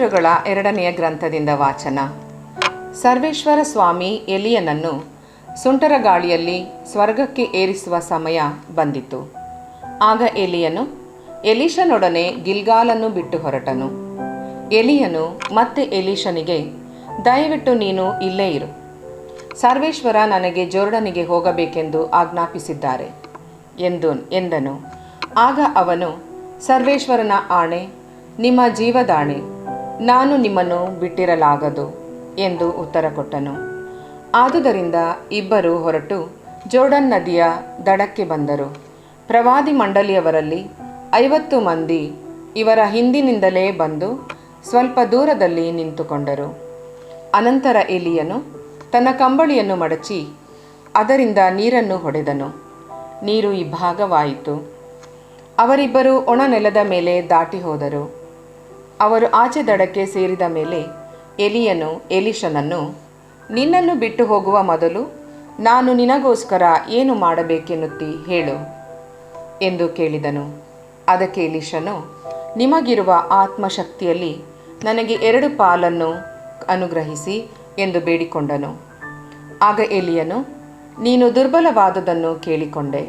ಅರಸರುಗಳ ಎರಡನೆಯ ಗ್ರಂಥದಿಂದ ವಾಚನ. ಸರ್ವೇಶ್ವರ ಸ್ವಾಮಿ ಎಲಿಯನನ್ನು ಸುಂಟರ ಗಾಳಿಯಲ್ಲಿ ಸ್ವರ್ಗಕ್ಕೆ ಏರಿಸುವ ಸಮಯ ಬಂದಿತು ಆಗ ಎಲಿಯನು ಎಲೀಶನೊಡನೆ ಗಿಲ್ಗಾಲನ್ನು ಬಿಟ್ಟು ಹೊರಟನು. ಎಲಿಯನು ಮತ್ತೆ ಎಲೀಶನಿಗೆ ದಯವಿಟ್ಟು ನೀನು ಇಲ್ಲೇ ಇರು. ಸರ್ವೇಶ್ವರ ನನಗೆ ಜೋರ್ಡನಿಗೆ ಹೋಗಬೇಕೆಂದು ಆಜ್ಞಾಪಿಸಿದ್ದಾರೆ ಎಂದು ಎಂದನು. ಆಗ ಅವನು, ಸರ್ವೇಶ್ವರನ ಆಣೆ, ನಿಮ್ಮ ಜೀವದಾಣೆ ನಾನು ನಿಮ್ಮನ್ನು ಬಿಟ್ಟಿರಲಾಗದು ಎಂದು ಉತ್ತರ ಕೊಟ್ಟನು. ಆದುದರಿಂದ ಇಬ್ಬರು ಹೊರಟು ಜೋರ್ಡನ್ ನದಿಯ ದಡಕ್ಕೆ ಬಂದರು. ಪ್ರವಾದಿ ಮಂಡಳಿಯವರಲ್ಲಿ ಐವತ್ತು ಮಂದಿ ಇವರ ಹಿಂದಿನಿಂದಲೇ ಬಂದು ಸ್ವಲ್ಪ ದೂರದಲ್ಲಿ ನಿಂತುಕೊಂಡರು. ಅನಂತರ ಎಲಿಯನು ತನ್ನ ಕಂಬಳಿಯನ್ನು ಮಡಚಿ ಅದರಿಂದ ನೀರನ್ನು ಹೊಡೆದನು. ನೀರು ಇಬ್ಬಾಗವಾಯಿತು ಅವರಿಬ್ಬರು ಒಣ ನೆಲದ ಮೇಲೆ ದಾಟಿ ಹೋದರು. ಅವರು ಆಚೆ ದಡಕ್ಕೆ ಸೇರಿದ ಮೇಲೆ ಎಲಿಯನು ಎಲಿಶನನ್ನು ನಿನ್ನನ್ನು ಬಿಟ್ಟು ಹೋಗುವ ಮೊದಲು ನಾನು ನಿನಗೋಸ್ಕರ ಏನು ಮಾಡಬೇಕೆನ್ನುತ್ತಿ ಹೇಳು ಎಂದು ಕೇಳಿದನು. ಅದಕ್ಕೆ ಎಲಿಶನು ನಿಮಗಿರುವ ಆತ್ಮಶಕ್ತಿಯಲ್ಲಿ ನನಗೆ ಎರಡು ಪಾಲನ್ನು ಅನುಗ್ರಹಿಸಿ ಎಂದು ಬೇಡಿಕೊಂಡನು. ಆಗ ಎಲಿಯನು, ನೀನು ದುರ್ಬಲವಾದದನ್ನು ಕೇಳಿಕೊಂಡೆ.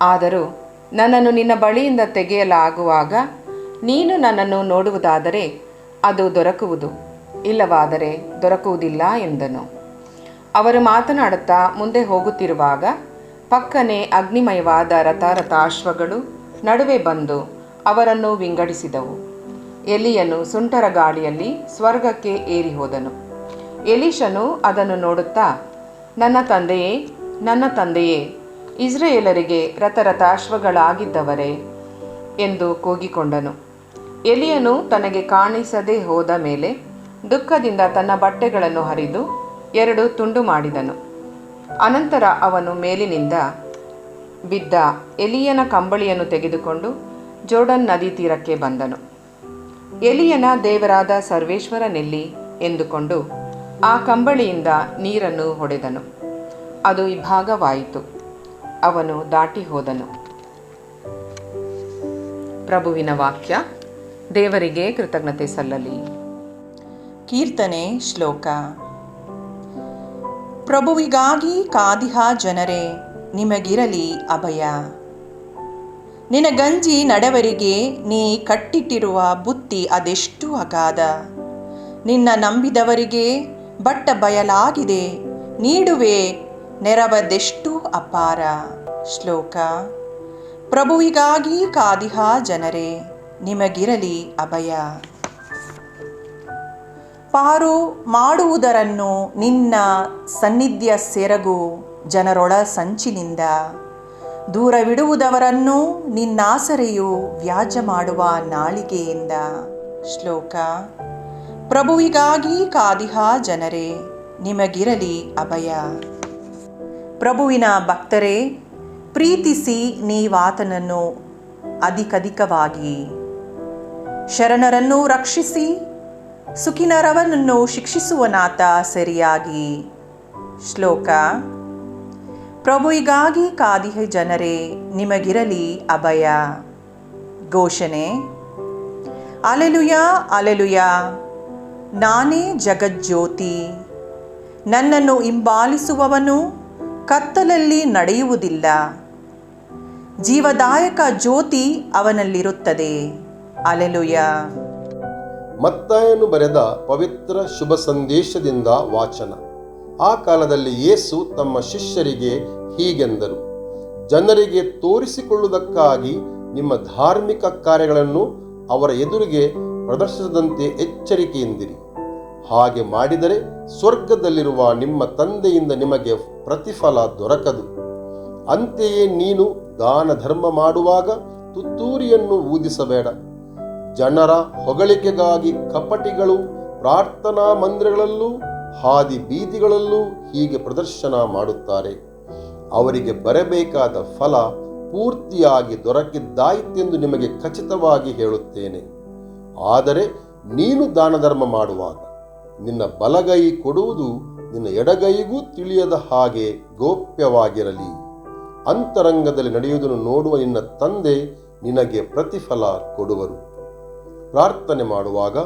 ಆದರೂ ನನ್ನನ್ನು ನಿನ್ನ ಬಳಿಯಿಂದ ತೆಗೆಯಲಾಗುವಾಗ ನೀನು ನನ್ನನ್ನು ನೋಡುವುದಾದರೆ ಅದು ದೊರಕುವುದು, ಇಲ್ಲವಾದರೆ ದೊರಕುವುದಿಲ್ಲ ಎಂದನು. ಅವರು ಮಾತನಾಡುತ್ತಾ ಮುಂದೆ ಹೋಗುತ್ತಿರುವಾಗ ಪಕ್ಕನೆ ಅಗ್ನಿಮಯವಾದ ರಥಾರಥಾಶ್ವಗಳು ನಡುವೆ ಬಂದು ಅವರನ್ನು ವಿಂಗಡಿಸಿದವು. ಎಲಿಯನು ಸುಂಟರ ಗಾಳಿಯಲ್ಲಿ ಸ್ವರ್ಗಕ್ಕೆ ಏರಿ ಹೋದನು ಎಲಿಶನು ಅದನ್ನು ನೋಡುತ್ತಾ, ನನ್ನ ತಂದೆಯೇ ನನ್ನ ತಂದೆಯೇ ಇಸ್ರೇಲರಿಗೆ ರಥರಥಾಶ್ವಗಳಾಗಿದ್ದವರೇ ಎಂದು ಕೂಗಿಕೊಂಡನು. ಎಲಿಯನು ತನಗೆ ಕಾಣಿಸದೆ ಹೋದ ಮೇಲೆ ದುಃಖದಿಂದ ತನ್ನ ಬಟ್ಟೆಗಳನ್ನು ಹರಿದು ಎರಡು ತುಂಡು ಮಾಡಿದನು. ಅನಂತರ ಅವನು ಮೇಲಿನಿಂದ ಬಿದ್ದ ಎಲಿಯನ ಕಂಬಳಿಯನ್ನು ತೆಗೆದುಕೊಂಡು ಜೋರ್ಡನ್ ನದಿ ತೀರಕ್ಕೆ ಬಂದನು. ಎಲಿಯನ ದೇವರಾದ ಸರ್ವೇಶ್ವರನೆಲ್ಲಿ ಎಂದುಕೊಂಡು ಆ ಕಂಬಳಿಯಿಂದ ನೀರನ್ನು ಹೊಡೆದನು. ಅದು ಇಭಾಗವಾಯಿತು ಅವನು ದಾಟಿ ಹೋದನು. ಪ್ರಭುವಿನ ವಾಕ್ಯ. ದೇವರಿಗೆ ಕೃತಜ್ಞತೆ ಸಲ್ಲಲಿ. ಕೀರ್ತನೆ ಶ್ಲೋಕ. ಪ್ರಭುವಿಗಾಗಿ ಕಾದಿಹ ಜನರೇ, ನಿಮಗಿರಲಿ ಅಭಯ. ನಿನ ಗಂಜಿ ನಡವರಿಗೆ ನೀ ಕಟ್ಟಿಟ್ಟಿರುವ ಬುತ್ತಿ ಅದೆಷ್ಟು ಅಗಾಧ. ನಿನ್ನ ನಂಬಿದವರಿಗೆ ಬಟ್ಟ ಬಯಲಾಗಿದೆ, ನೀಡುವೆ ನೆರವದೆಷ್ಟು ಅಪಾರ. ಶ್ಲೋಕ. ಪ್ರಭುವಿಗಾಗಿ ಕಾದಿಹ ಜನರೇ ನಿಮಗಿರಲಿ ಅಭಯ. ಪಾರು ಮಾಡುವುದರನ್ನು ನಿನ್ನ ಸನ್ನಿಧ್ಯ ಸೆರಗು ಜನರೊಳ ಸಂಚಿನಿಂದ. ದೂರವಿಡುವುದವರನ್ನು ನಿನ್ನಾಸರೆಯು ವ್ಯಾಜ ಮಾಡುವ ನಾಳಿಗೆಯಿಂದ. ಶ್ಲೋಕ. ಪ್ರಭುವಿಗಾಗಿ ಕಾದಿಹ ಜನರೇ, ನಿಮಗಿರಲಿ ಅಭಯ. ಪ್ರಭುವಿನ ಭಕ್ತರೇ, ಪ್ರೀತಿಸಿ ನೀವಾತನನ್ನು ಅಧಿಕಧಿಕವಾಗಿ. ಶರಣರನ್ನು ರಕ್ಷಿಸಿ, ಸುಖಿನರವನನ್ನು ಶಿಕ್ಷಿಸುವನಾತ ಸರಿಯಾಗಿ. ಶ್ಲೋಕ ಪ್ರಭುವಿಗಾಗಿ ಕಾದಿಹ ಜನರೇ, ನಿಮಗಿರಲಿ ಅಭಯ. ಘೋಷಣೆ, ಅಲೆಲುಯ ಅಲೆಲುಯ, ನಾನೇ ಜಗಜ್ಯೋತಿ. ನನ್ನನ್ನು ಹಿಂಬಾಲಿಸುವವನು ಕತ್ತಲಲ್ಲಿ ನಡೆಯುವುದಿಲ್ಲ. ಜೀವದಾಯಕ ಜ್ಯೋತಿ ಅವನಲ್ಲಿರುತ್ತದೆ. ಅಲೆಲುಯ ಮತ್ತಾಯನು ಬರೆದ ಪವಿತ್ರ ಶುಭ ಸಂದೇಶದಿಂದ ವಾಚನ. ಆ ಕಾಲದಲ್ಲಿ ಯೇಸು ತಮ್ಮ ಶಿಷ್ಯರಿಗೆ ಹೀಗೆಂದರು, ಜನರಿಗೆ ತೋರಿಸಿಕೊಳ್ಳುವುದಕ್ಕಾಗಿ ನಿಮ್ಮ ಧಾರ್ಮಿಕ ಕಾರ್ಯಗಳನ್ನು ಅವರ ಎದುರಿಗೆ ಪ್ರದರ್ಶಿಸದಂತೆ ಎಚ್ಚರಿಕೆಯಿಂದಿರಿ. ಹಾಗೆ ಮಾಡಿದರೆ ಸ್ವರ್ಗದಲ್ಲಿರುವ ನಿಮ್ಮ ತಂದೆಯಿಂದ ನಿಮಗೆ ಪ್ರತಿಫಲ ದೊರಕದು. ಅಂತೆಯೇ ನೀನು ದಾನ ಧರ್ಮ ಮಾಡುವಾಗ ತುತ್ತೂರಿಯನ್ನು ಊದಿಸಬೇಡ. ಜನರ ಹೊಗಳಿಕೆಗಾಗಿ ಕಪಟಿಗಳು ಪ್ರಾರ್ಥನಾ ಮಂದಿರಗಳಲ್ಲೂ, ಹಾದಿ ಬೀದಿಗಳಲ್ಲೂ ಹೀಗೆ ಪ್ರದರ್ಶನ ಮಾಡುತ್ತಾರೆ. ಅವರಿಗೆ ಬರಬೇಕಾದ ಫಲ ಪೂರ್ತಿಯಾಗಿ ದೊರಕಿದ್ದಾಯಿತೆಂದು ನಿಮಗೆ ಖಚಿತವಾಗಿ ಹೇಳುತ್ತೇನೆ. ಆದರೆ ನೀನು ದಾನ ಧರ್ಮ ಮಾಡುವಾಗ ನಿನ್ನ ಬಲಗೈ ಕೊಡುವುದು ನಿನ್ನ ಎಡಗೈಗೂ ತಿಳಿಯದ ಹಾಗೆ ಗೋಪ್ಯವಾಗಿರಲಿ. ಅಂತರಂಗದಲ್ಲಿ ನಡೆಯುವುದನ್ನು ನೋಡುವ ನಿನ್ನ ತಂದೆ ನಿನಗೆ ಪ್ರತಿಫಲ ಕೊಡುವರು. ಪ್ರಾರ್ಥನೆ ಮಾಡುವಾಗ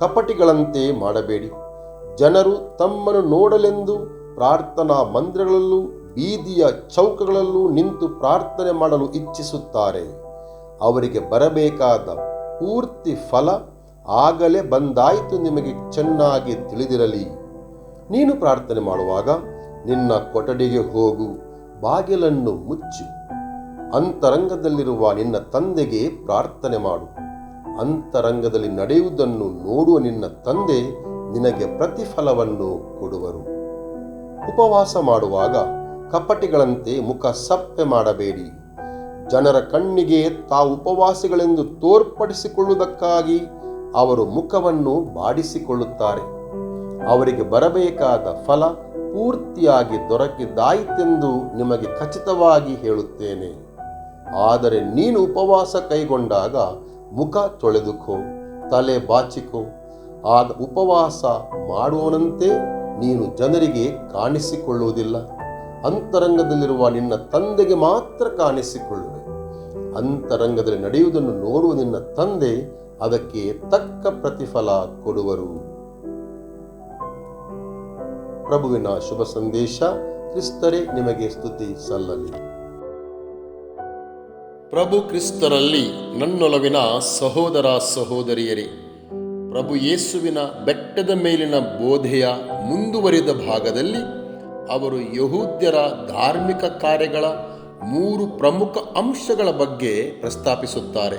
ಕಪಟಿಗಳಂತೆ ಮಾಡಬೇಡಿ. ಜನರು ತಮ್ಮನ್ನು ನೋಡಲೆಂದು ಪ್ರಾರ್ಥನಾ ಮಂದಿರಗಳಲ್ಲೂ, ಬೀದಿಯ ಚೌಕಗಳಲ್ಲೂ ನಿಂತು ಪ್ರಾರ್ಥನೆ ಮಾಡಲು ಇಚ್ಛಿಸುತ್ತಾರೆ. ಅವರಿಗೆ ಬರಬೇಕಾದ ಪೂರ್ತಿ ಫಲ ಆಗಲೇ ಬಂದಾಯಿತು ನಿಮಗೆ ಚೆನ್ನಾಗಿ ತಿಳಿದಿರಲಿ. ನೀನು ಪ್ರಾರ್ಥನೆ ಮಾಡುವಾಗ ನಿನ್ನ ಕೊಠಡಿಗೆ ಹೋಗು, ಬಾಗಿಲನ್ನು ಮುಚ್ಚು. ಅಂತರಂಗದಲ್ಲಿರುವ ನಿನ್ನ ತಂದೆಗೆ ಪ್ರಾರ್ಥನೆ ಮಾಡು. ಅಂತರಂಗದಲ್ಲಿ ನಡೆಯುವುದನ್ನು ನೋಡುವ ನಿನ್ನ ತಂದೆ ನಿನಗೆ ಪ್ರತಿಫಲವನ್ನು ಕೊಡುವರು. ಉಪವಾಸ ಮಾಡುವಾಗ ಕಪಟಿಗಳಂತೆ ಮುಖ ಸಪ್ಪೆ ಮಾಡಬೇಡಿ. ಜನರ ಕಣ್ಣಿಗೆ ತಾವು ಉಪವಾಸಿಗಳೆಂದು ತೋರ್ಪಡಿಸಿಕೊಳ್ಳುವುದಕ್ಕಾಗಿ ಅವರು ಮುಖವನ್ನು ಬಾಡಿಸಿಕೊಳ್ಳುತ್ತಾರೆ. ಅವರಿಗೆ ಬರಬೇಕಾದ ಫಲ ಪೂರ್ತಿಯಾಗಿ ದೊರಕಿದ್ದಾಯಿತೆಂದು ನಿಮಗೆ ಖಚಿತವಾಗಿ ಹೇಳುತ್ತೇನೆ. ಆದರೆ ನೀನು ಉಪವಾಸ ಕೈಗೊಂಡಾಗ ಮುಖ ತೊಳೆದುಕೋ, ತಲೆ ಬಾಚಿಕೋ. ಆಗ ಉಪವಾಸ ಮಾಡುವನಂತೆ ನೀನು ಜನರಿಗೆ ಕಾಣಿಸಿಕೊಳ್ಳುವುದಿಲ್ಲ. ಅಂತರಂಗದಲ್ಲಿರುವ ನಿನ್ನ ತಂದೆಗೆ ಮಾತ್ರ ಕಾಣಿಸಿಕೊಳ್ಳುವೆ. ಅಂತರಂಗದಲ್ಲಿ ನಡೆಯುವುದನ್ನು ನೋಡುವ ನಿನ್ನ ತಂದೆ ಅದಕ್ಕೆ ತಕ್ಕ ಪ್ರತಿಫಲ ಕೊಡುವರು. ಪ್ರಭುವಿನ ಶುಭ ಸಂದೇಶ, ಕ್ರಿಸ್ತರೇ, ನಿಮಗೆ ಸ್ತುತಿ ಸಲ್ಲಲಿ. ಪ್ರಭು ಕ್ರಿಸ್ತರಲ್ಲಿ ನನ್ನೊಲವಿನ ಸಹೋದರ ಸಹೋದರಿಯರೇ, ಪ್ರಭು ಯೇಸುವಿನ ಬೆಟ್ಟದ ಮೇಲಿನ ಬೋಧೆಯ ಮುಂದುವರಿದ ಭಾಗದಲ್ಲಿ ಅವರು ಯಹೂದ್ಯರ ಧಾರ್ಮಿಕ ಕಾರ್ಯಗಳ ಮೂರು ಪ್ರಮುಖ ಅಂಶಗಳ ಬಗ್ಗೆ ಪ್ರಸ್ತಾಪಿಸುತ್ತಾರೆ.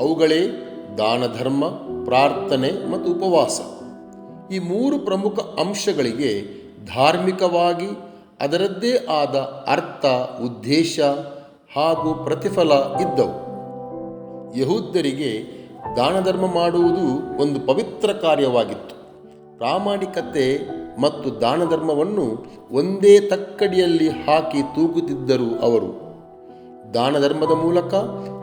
ಅವುಗಳೇ ದಾನ ಧರ್ಮ ಪ್ರಾರ್ಥನೆ ಮತ್ತು ಉಪವಾಸ. ಈ ಮೂರು ಪ್ರಮುಖ ಅಂಶಗಳಿಗೆ ಧಾರ್ಮಿಕವಾಗಿ ಅದರದ್ದೇ ಆದ ಅರ್ಥ, ಉದ್ದೇಶ ಹಾಗೂ ಪ್ರತಿಫಲ ಇದ್ದವು. ಯಹೂದ್ಯರಿಗೆ ದಾನ ಧರ್ಮ ಮಾಡುವುದು ಒಂದು ಪವಿತ್ರ ಕಾರ್ಯವಾಗಿತ್ತು. ಪ್ರಾಮಾಣಿಕತೆ ಮತ್ತು ದಾನ ಧರ್ಮವನ್ನು ಒಂದೇ ತಕ್ಕಡಿಯಲ್ಲಿ ಹಾಕಿ ತೂಗುತ್ತಿದ್ದರು ಅವರು. ದಾನ ಧರ್ಮದ ಮೂಲಕ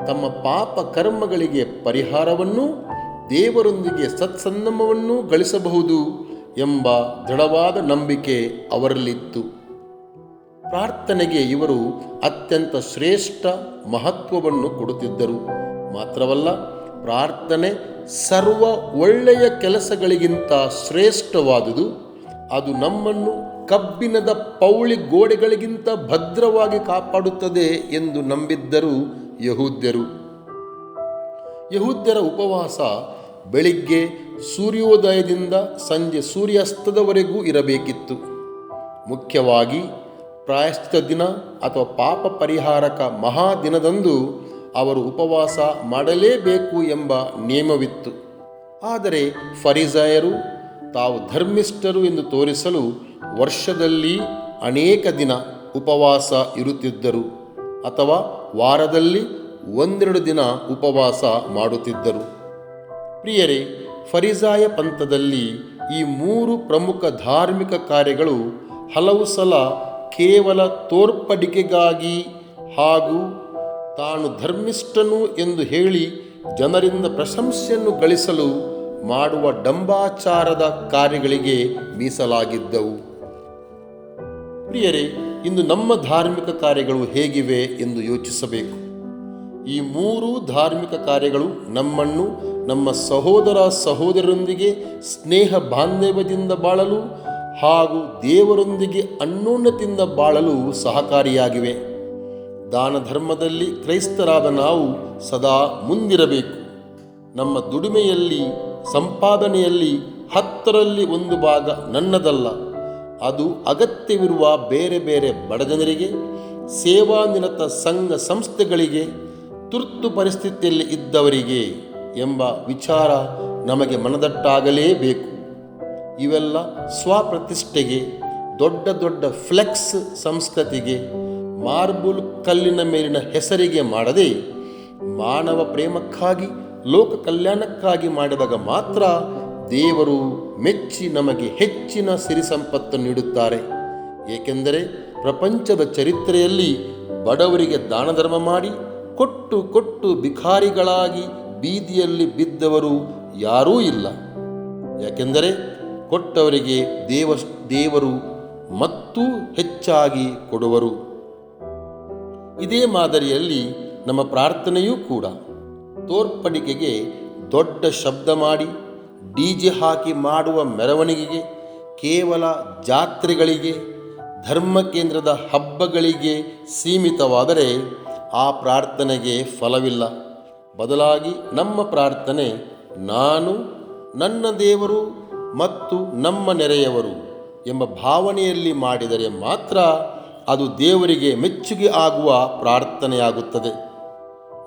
ತಮ್ಮ ಪಾಪ ಕರ್ಮಗಳಿಗೆ ಪರಿಹಾರವನ್ನು ದೇವರೊಂದಿಗೆ ಸತ್ಸಂಗಮವನ್ನು ಗಳಿಸಬಹುದು ಎಂಬ ದೃಢವಾದ ನಂಬಿಕೆ ಅವರಲ್ಲಿತ್ತು. ಪ್ರಾರ್ಥನೆಗೆ ಇವರು ಅತ್ಯಂತ ಶ್ರೇಷ್ಠ ಮಹತ್ವವನ್ನು ಕೊಡುತ್ತಿದ್ದರು. ಮಾತ್ರವಲ್ಲ, ಪ್ರಾರ್ಥನೆ ಸರ್ವ ಒಳ್ಳೆಯ ಕೆಲಸಗಳಿಗಿಂತ ಶ್ರೇಷ್ಠವಾದುದು. ಅದು ನಮ್ಮನ್ನು ಕಬ್ಬಿಣದ ಪೌಳಿ ಗೋಡೆಗಳಿಗಿಂತ ಭದ್ರವಾಗಿ ಕಾಪಾಡುತ್ತದೆ ಎಂದು ನಂಬಿದ್ದರು ಯಹೂದ್ಯರು. ಯಹೂದ್ಯರ ಉಪವಾಸ ಬೆಳಿಗ್ಗೆ ಸೂರ್ಯೋದಯದಿಂದ ಸಂಜೆ ಸೂರ್ಯಾಸ್ತದವರೆಗೂ ಇರಬೇಕಿತ್ತು. ಮುಖ್ಯವಾಗಿ ಪ್ರಾಯಶ್ಚಿತ ದಿನ ಅಥವಾ ಪಾಪ ಪರಿಹಾರಕ ಮಹಾದಿನದಂದು ಅವರು ಉಪವಾಸ ಮಾಡಲೇಬೇಕು ಎಂಬ ನಿಯಮವಿತ್ತು. ಆದರೆ ಫರಿಜಾಯರು ತಾವು ಧರ್ಮಿಷ್ಠರು ಎಂದು ತೋರಿಸಲು ವರ್ಷದಲ್ಲಿ ಅನೇಕ ದಿನ ಉಪವಾಸ ಇರುತ್ತಿದ್ದರು ಅಥವಾ ವಾರದಲ್ಲಿ ಒಂದೆರಡು ದಿನ ಉಪವಾಸ ಮಾಡುತ್ತಿದ್ದರು. ಪ್ರಿಯರೇ ಫರಿಜಾಯ ಪಂಥದಲ್ಲಿ ಈ ಮೂರು ಪ್ರಮುಖ ಧಾರ್ಮಿಕ ಕಾರ್ಯಗಳು ಹಲವು ಸಲ ಕೇವಲ ತೋರ್ಪಡಿಕೆಗಾಗಿ ಹಾಗೂ ತಾನು ಧರ್ಮಿಷ್ಠನು ಎಂದು ಹೇಳಿ ಜನರಿಂದ ಪ್ರಶಂಸೆಯನ್ನು ಗಳಿಸಲು ಮಾಡುವ ಡಂಬಾಚಾರದ ಕಾರ್ಯಗಳಿಗೆ ಮೀಸಲಾಗಿದ್ದವು. ಪ್ರಿಯರೇ, ಇಂದು ನಮ್ಮ ಧಾರ್ಮಿಕ ಕಾರ್ಯಗಳು ಹೇಗಿವೆ ಎಂದು ಯೋಚಿಸಬೇಕು. ಈ ಮೂರು ಧಾರ್ಮಿಕ ಕಾರ್ಯಗಳು ನಮ್ಮನ್ನು, ನಮ್ಮ ಸಹೋದರ ಸಹೋದರರೊಂದಿಗೆ ಸ್ನೇಹ ಬಾಂಧವ್ಯದಿಂದ ಬಾಳಲು ಹಾಗೂ ದೇವರೊಂದಿಗೆ ಅನ್ಯೋನ್ಯತೆಯಿಂದ ಬಾಳಲು ಸಹಕಾರಿಯಾಗಿವೆ. ದಾನ ಧರ್ಮದಲ್ಲಿ ಕ್ರೈಸ್ತರಾದ ನಾವು ಸದಾ ಮುಂದಿರಬೇಕು. ನಮ್ಮ ದುಡಿಮೆಯಲ್ಲಿ, ಸಂಪಾದನೆಯಲ್ಲಿ ಹತ್ತರಲ್ಲಿ ಒಂದು ಭಾಗ ನನ್ನದಲ್ಲ. ಅದು ಅಗತ್ಯವಿರುವ ಬೇರೆ ಬೇರೆ ಬಡಜನರಿಗೆ ಸೇವಾನಿರತ ಸಂಘ ಸಂಸ್ಥೆಗಳಿಗೆ, ತುರ್ತು ಪರಿಸ್ಥಿತಿಯಲ್ಲಿ ಇದ್ದವರಿಗೆ ಎಂಬ ವಿಚಾರ ನಮಗೆ ಮನದಟ್ಟಾಗಲೇಬೇಕು. ಇವೆಲ್ಲ ಸ್ವಪ್ರತಿಷ್ಠೆಗೆ, ದೊಡ್ಡ ದೊಡ್ಡ ಫ್ಲೆಕ್ಸ್ ಸಂಸ್ಕೃತಿಗೆ, ಮಾರ್ಬುಲ್ ಕಲ್ಲಿನ ಮೇಲಿನ ಹೆಸರಿಗೆ ಮಾಡದೆ, ಮಾನವ ಪ್ರೇಮಕ್ಕಾಗಿ, ಲೋಕ ಕಲ್ಯಾಣಕ್ಕಾಗಿ ಮಾಡಿದಾಗ ಮಾತ್ರ ದೇವರು ಮೆಚ್ಚಿ ನಮಗೆ ಹೆಚ್ಚಿನ ಸಿರಿ ಸಂಪತ್ತು ನೀಡುತ್ತಾರೆ. ಏಕೆಂದರೆ ಪ್ರಪಂಚದ ಚರಿತ್ರೆಯಲ್ಲಿ ಬಡವರಿಗೆ ದಾನ ಧರ್ಮ ಮಾಡಿ, ಕೊಟ್ಟು ಕೊಟ್ಟು ಭಿಖಾರಿಗಳಾಗಿ ಬೀದಿಯಲ್ಲಿ ಬಿದ್ದವರು ಯಾರೂ ಇಲ್ಲ. ಯಾಕೆಂದರೆ ಕೊಟ್ಟವರಿಗೆ ದೇವ, ದೇವರು ಮತ್ತೂ ಹೆಚ್ಚಾಗಿ ಕೊಡುವರು. ಇದೇ ಮಾದರಿಯಲ್ಲಿ ನಮ್ಮ ಪ್ರಾರ್ಥನೆಯೂ ಕೂಡ. ತೋರ್ಪಡಿಕೆಗೆ ದೊಡ್ಡ ಶಬ್ದ ಮಾಡಿ, ಡಿ ಜೆ ಹಾಕಿ ಮಾಡುವ ಮೆರವಣಿಗೆಗೆ, ಕೇವಲ ಜಾತ್ರೆಗಳಿಗೆ, ಧರ್ಮ ಕೇಂದ್ರದ ಹಬ್ಬಗಳಿಗೆ ಸೀಮಿತವಾದರೆ ಆ ಪ್ರಾರ್ಥನೆಗೆ ಫಲವಿಲ್ಲ. ಬದಲಾಗಿ ನಮ್ಮ ಪ್ರಾರ್ಥನೆ ನಾನು, ನನ್ನ ದೇವರು ಮತ್ತು ನಮ್ಮ ನೆರೆಯವರು ಎಂಬ ಭಾವನೆಯಲ್ಲಿ ಮಾಡಿದರೆ ಮಾತ್ರ ಅದು ದೇವರಿಗೆ ಮೆಚ್ಚುಗೆ ಆಗುವ ಪ್ರಾರ್ಥನೆಯಾಗುತ್ತದೆ.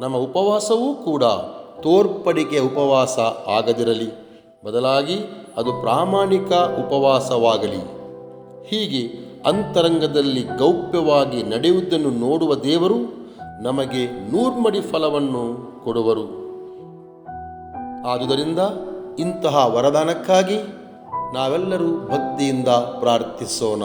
ನಮ್ಮ ಉಪವಾಸವೂ ಕೂಡ ತೋರ್ಪಡಿಕೆ ಉಪವಾಸ ಆಗದಿರಲಿ. ಬದಲಾಗಿ ಅದು ಪ್ರಾಮಾಣಿಕ ಉಪವಾಸವಾಗಲಿ. ಹೀಗೆ ಅಂತರಂಗದಲ್ಲಿ ಗೌಪ್ಯವಾಗಿ ನಡೆಯುವುದನ್ನು ನೋಡುವ ದೇವರು ನಮಗೆ ನೂರ್ಮಡಿ ಫಲವನ್ನು ಕೊಡುವರು. ಆದುದರಿಂದ ಇಂತಹ ವರದಾನಕ್ಕಾಗಿ ನಾವೆಲ್ಲರೂ ಭಕ್ತಿಯಿಂದ ಪ್ರಾರ್ಥಿಸೋಣ.